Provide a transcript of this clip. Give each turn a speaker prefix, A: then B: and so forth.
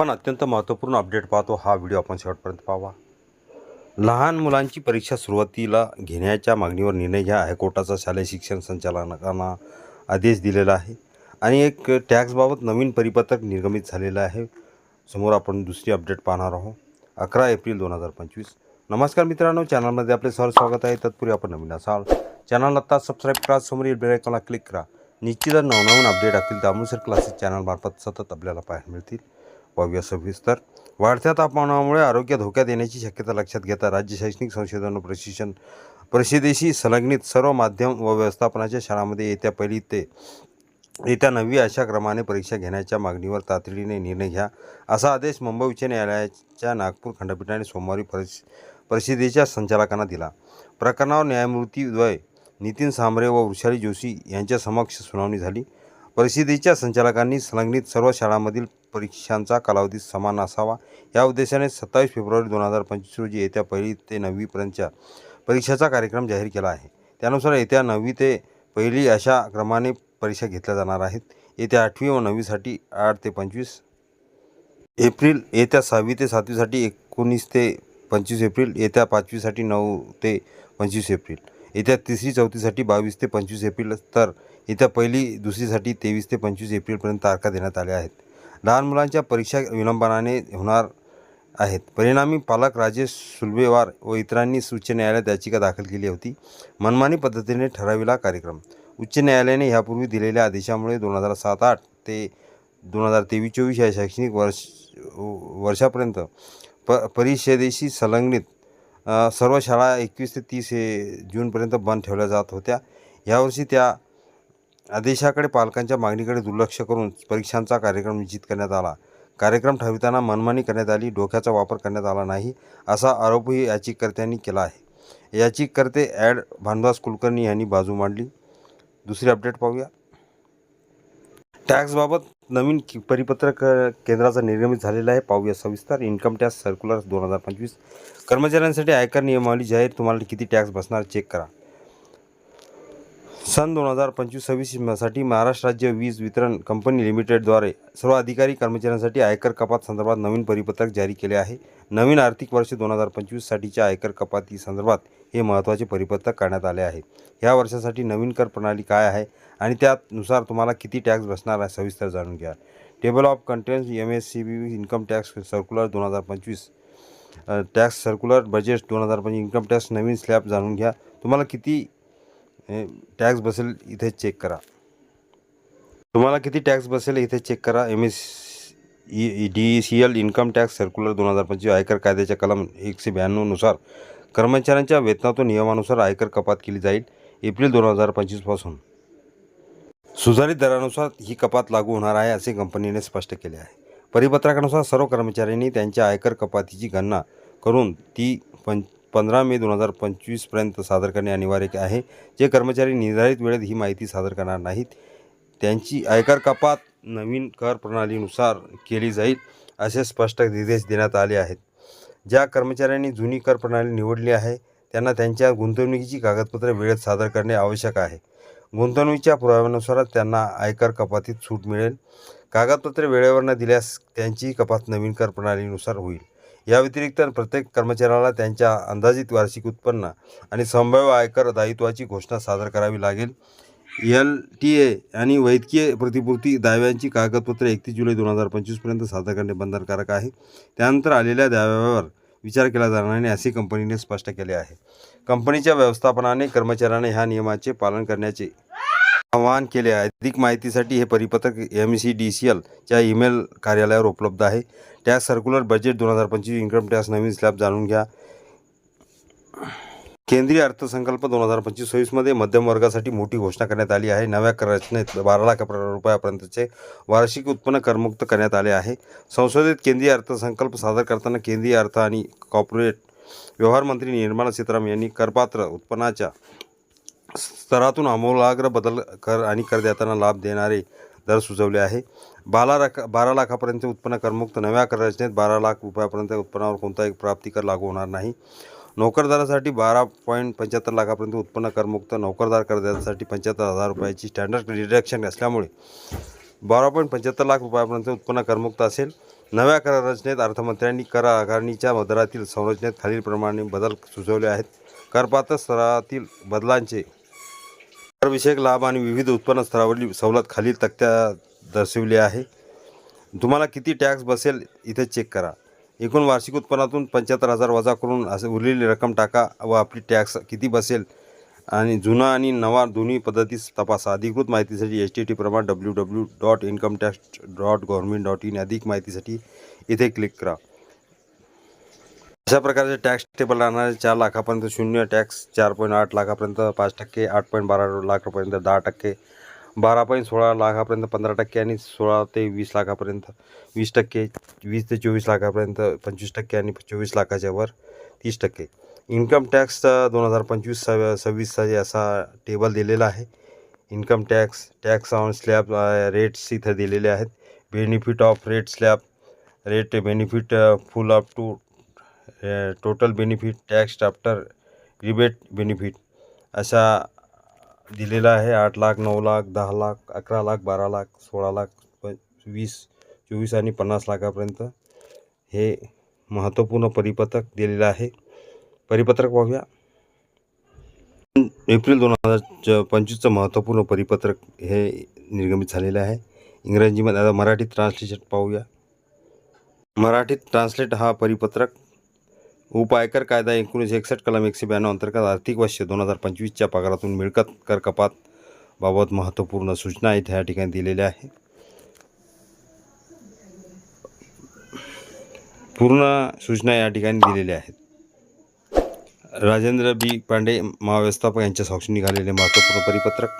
A: पण अत्यंत महत्त्वपूर्ण अपडेट पाहतो हा व्हिडिओ आपण शेवटपर्यंत पाहावा. लहान मुलांची परीक्षा सुरुवातीला घेण्याच्या मागणीवर निर्णय घ्या. हायकोर्टाचा शालेय शिक्षण संचालकांना आदेश दिलेला आहे आणि एक टॅक्सबाबत नवीन परिपत्रक निर्गमित झालेलं आहे. समोर आपण दुसरी अपडेट पाहणार आहोत. अकरा एप्रिल दोन हजार पंचवीस. नमस्कार मित्रांनो चॅनलमध्ये आपले सर स्वागत आहे. तत्पूर्वी आपण नवीन असाल चॅनल आत्ता सबस्क्राईब करा समोर बेलायकॉनला क्लिक करा. निश्चितच नवनवीन अपडेट असतील दामोसर क्लासेस चॅनलमार्फत सतत आपल्याला पाहायला मिळतील. पाहूया सविस्तर वाढत्या तापमानामुळे आरोग्य धोक्यात येण्याची शक्यता लक्षात घेता राज्य शैक्षणिक संशोधन व प्रशिक्षण परिषदेशी संलग्नित सर्व माध्यम व व्यवस्थापनाच्या शाळांमध्ये येत्या पहिली ते येत्या नववी अशा क्रमाने परीक्षा घेण्याच्या मागणीवर तातडीने निर्णय घ्या असा आदेश मुंबई उच्च न्यायालयाच्या नागपूर खंडपीठाने सोमवारी परिष परिषदेच्या संचालकांना दिला. प्रकरणावर न्यायमूर्तीद्वय नितीन सांबरे व वृषाली जोशी यांच्या समक्ष सुनावणी झाली. परिषदेच्या संचालकांनी संलग्नित सर्व शाळांमधील परीक्षांचा कालावधी समान असावा. या उद्देशाने सत्तावीस फेब्रुवारी दोन हजार पंचवीस रोजी येत्या पहिली ते नववीपर्यंतच्या परीक्षेचा कार्यक्रम जाहीर केला आहे. त्यानुसार येत्या नववी ते पहिली अशा क्रमाने परीक्षा घेतल्या जाणार आहेत. येत्या आठवी व नववीसाठी आठ ते पंचवीस एप्रिल येत्या सहावी ते सातवीसाठी एकोणीस ते पंचवीस एप्रिल येत्या पाचवीसाठी नऊ ते पंचवीस एप्रिल येत्या तिसरी चौथीसाठी बावीस ते पंचवीस एप्रिल तर इथं पहिली दुसरीसाठी तेवीस ते पंचवीस एप्रिलपर्यंत तारखा देण्यात आल्या आहेत. लहान मुलांच्या परीक्षा विलंबनाने होणार आहेत. परिणामी पालक राजेश सुलभेवार व इतरांनी उच्च न्यायालयात याचिका दाखल केली होती. मनमानी पद्धतीने ठराविला कार्यक्रम. उच्च न्यायालयाने ह्यापूर्वी दिलेल्या आदेशामुळे दोन हजार सात आठ ते दोन हजार तेवीस चोवीस या शैक्षणिक वर्ष वर्षापर्यंत प परिषदेशी संलग्नित सर्व शाळा एकवीस ते तीस हे जूनपर्यंत बंद ठेवल्या जात होत्या. यावर्षी त्या आदेशाकडे पालकांच्या मागणीकडे दुर्लक्ष करून परीक्षांचा कार्यक्रम निश्चित करण्यात आला. कार्यक्रम ठरविताना मनमानी करण्यात आली डोक्याचा वापर करण्यात आला नाही असा आरोपही याचिकाकर्त्यांनी केला आहे. याचिकाकर्ते ॲड भानदास कुलकर्णी यांनी बाजू मांडली. दुसरी अपडेट पाहूया. टॅक्सबाबत नवीन परिपत्रक केंद्राचा निर्गमित झालेला आहे. पाहूया सविस्तर. इन्कम टॅक्स सर्क्युलर दोन हजार पंचवीस. कर्मचाऱ्यांसाठी आयकर नियमावली जाहीर. तुम्हाला किती टॅक्स बसणार? चेक करा. सन दोन हजार पंचवीस सव्वीससाठी महाराष्ट्र राज्य वीज वितरण कंपनी लिमिटेडद्वारे सर्व अधिकारी कर्मचाऱ्यांसाठी आयकर कपात संदर्भात नवीन परिपत्रक जारी केले आहे. नवीन आर्थिक वर्ष दोन हजार पंचवीससाठीच्या आयकर कपाती संदर्भात हे महत्त्वाचे परिपत्रक करण्यात आले आहे. ह्या वर्षासाठी नवीन कर प्रणाली काय आहे आणि त्यानुसार तुम्हाला किती टॅक्स बसणार आहे सविस्तर जाणून घ्या. Table of contents M S C B income tax circular दोन हजार पंचवीस टॅक्स सर्क्युलर बजेट दोन हजार पंचवीस इन्कम टॅक्स नवीन स्लॅब जाणून घ्या. तुम्हाला किती टॅक्स बसेल इथे चेक करा. तुम्हाला किती टॅक्स बसेल इथे चेक करा. M S E D C L income tax circular दोन हजार पंचवीस आयकर कायद्याच्या कलम एकशे ब्याण्णवनुसार कर्मचाऱ्यांच्या वेतनातून नियमानुसार आयकर कपात केली जाईल एप्रिल दोन हजार पंचवीसपासून सुधारित दरानुसार ही कपात लागू होणार आहे असे कंपनीने स्पष्ट केले आहे. परिपत्रकानुसार सर्व कर्मचाऱ्यांनी त्यांच्या आयकर कपातीची गणना करून ती पंच पंधरा मे दोन हजार पंचवीसपर्यंत सादर करणे अनिवार्य आहे. जे कर्मचारी निर्धारित वेळेत ही माहिती सादर करणार नाहीत त्यांची आयकर कपात नवीन कर प्रणालीनुसार केली जाईल असे स्पष्ट निर्देश देण्यात आले आहेत. ज्या कर्मचाऱ्यांनी जुनी कर प्रणाली निवडली आहे त्यांना त्यांच्या गुंतवणुकीची कागदपत्रे वेळेत सादर करणे आवश्यक आहे. गुंतवणुकीच्या पुराव्यानुसारच त्यांना आयकर कपातीत सूट मिळेल. कागदपत्रे वेळेवर न दिल्यास त्यांची कपात नवीन कर प्रणालीनुसार होईल. या व्यतिरिक्त प्रत्येक कर्मचाऱ्याला त्यांच्या अंदाजित वार्षिक उत्पन्न आणि संभाव्य आयकर दायित्वाची घोषणा सादर करावी लागेल. एल टी ए आणि वैद्यकीय प्रतिपूर्ती दाव्यांची कागदपत्रे एकतीस जुलै दोन हजार पंचवीसपर्यंत सादर करणे बंधनकारक आहे. त्यानंतर आलेल्या दाव्यावर विचार केला जाणार नाही असे कंपनीने स्पष्ट केले आहे. कंपनीच्या व्यवस्थापनाने कर्मचाऱ्यांना ह्या नियमाचे पालन करण्याचे आवाहन केले आहे. अधिक माहितीसाठी हे परिपत्रक एम सी डी सी एलच्या ईमेल कार्यालयावर उपलब्ध आहे. टॅक्स सर्क्युलर बजेट दोन हजार पंचवीस इन्कम टॅक्स नवीन स्लॅब जाणून घ्या. केंद्रीय अर्थसंकल्प दोन हजार पंचवीस सव्वीसमध्ये मध्यम वर्गासाठी मोठी घोषणा करण्यात आली आहे. नव्या कर रचनेत बारा लाख रुपयापर्यंतचे वार्षिक उत्पन्न करमुक्त करण्यात आले आहे. संसदेत केंद्रीय अर्थसंकल्प सादर करताना केंद्रीय अर्थ आणि कॉर्पोरेट व्यवहार मंत्री निर्मला सीतारामन यांनी करपात्र उत्पन्नाच्या स्तरातून आमूलाग्र बदल कर आणि करदात्यांना लाभ देणारे दर सुचवले आहे. बारा लाख बारा लाखापर्यंत उत्पन्न करमुक्त नव्या कर रचनेत बारा लाख रुपयापर्यंत उत्पन्नावर कोणताही प्राप्तिकर लागू होणार नाही. नोकरदारासाठी बारा पॉईंट पंच्याहत्तर लाखापर्यंत उत्पन्न करमुक्त नोकरदार करदात्यासाठी पंच्याहत्तर हजार रुपयाची स्टँडर्ड डिडक्शन असल्यामुळे बारा पॉईंट पंच्याहत्तर लाख रुपयापर्यंत उत्पन्न करमुक्त असेल. नव्या कर रचनेत अर्थमंत्र्यांनी कर आकारणीच्या दरातील संरचनेत खालीलप्रमाणे बदल सुचवले आहेत. करपात्र स्तरातील बदलांचे करविषयक लाभ आणि विविध उत्पन्न स्तरावरील सवलत खालील तक्त्या दर्शविली आहे. तुम्हाला किती टॅक्स बसेल इथे चेक करा. एकूण वार्षिक उत्पन्नातून पंच्याहत्तर हजार वजा करून असं उरलेली रक्कम टाका व आपली टॅक्स किती बसेल आणि जुना आणि नवा दोन्ही पद्धतीस तपासा. अधिकृत माहितीसाठी एच टी टी प्रमाण W W dot income tax dot government dot in अधिक माहितीसाठी इथे क्लिक करा. अशा प्रकारचे टॅक्स टेबल राहणारे चार लाखापर्यंत शून्य टॅक्स चार पॉईंट आठ लाखापर्यंत पाच टक्के आठ पॉईंट बारा लाखापर्यंत दहा टक्के बारा पॉईंट सोळा लाखापर्यंत पंधरा टक्के आणि सोळा ते वीस लाखापर्यंत वीस टक्के वीस ते चोवीस लाखापर्यंत पंचवीस टक्के आणि चोवीस लाखाच्या वर तीस टक्के. इन्कम टॅक्स दोन हजार पंचवीस सव सव्वीसचा जे असा टेबल दिलेला आहे. Income tax tax on slab rates इथं दिलेले आहेत. Benefit of rate slab rate benefit full up to total benefit tax after rebate benefit अशा दिलेला आहे. आठ लाख नऊ लाख दहा लाख अकरा लाख बारा लाख सोळा लाख प वीस चोवीस आणि पन्नास लाखापर्यंत हे महत्त्वपूर्ण परिपत्रक दिलेलं आहे. परिपत्रक पाहूया एप्रिल दोन हजार च पंचवीसचं महत्त्वपूर्ण परिपत्रक हे निर्गमित झालेलं आहे. इंग्रजीमध्ये आता मराठीत ट्रान्सलेशन पाहूया. मराठीत ट्रान्सलेट हा परिपत्रक उपायकर कायदा एकोणीसशे एकसष्ट कलम एकशे ब्याण्णव अंतर्गत आर्थिक वर्ष दोन हजार पंचवीसच्या पगारातून मिळकत कर कपात बाबत महत्त्वपूर्ण सूचना इथे या ठिकाणी दिलेल्या आहे पूर्ण सूचना या ठिकाणी दिलेल्या आहेत. राजेंद्र बी पांडे महाव्यवस्थापक यांच्या साक्षी निघालेले महत्त्वपूर्ण परिपत्रक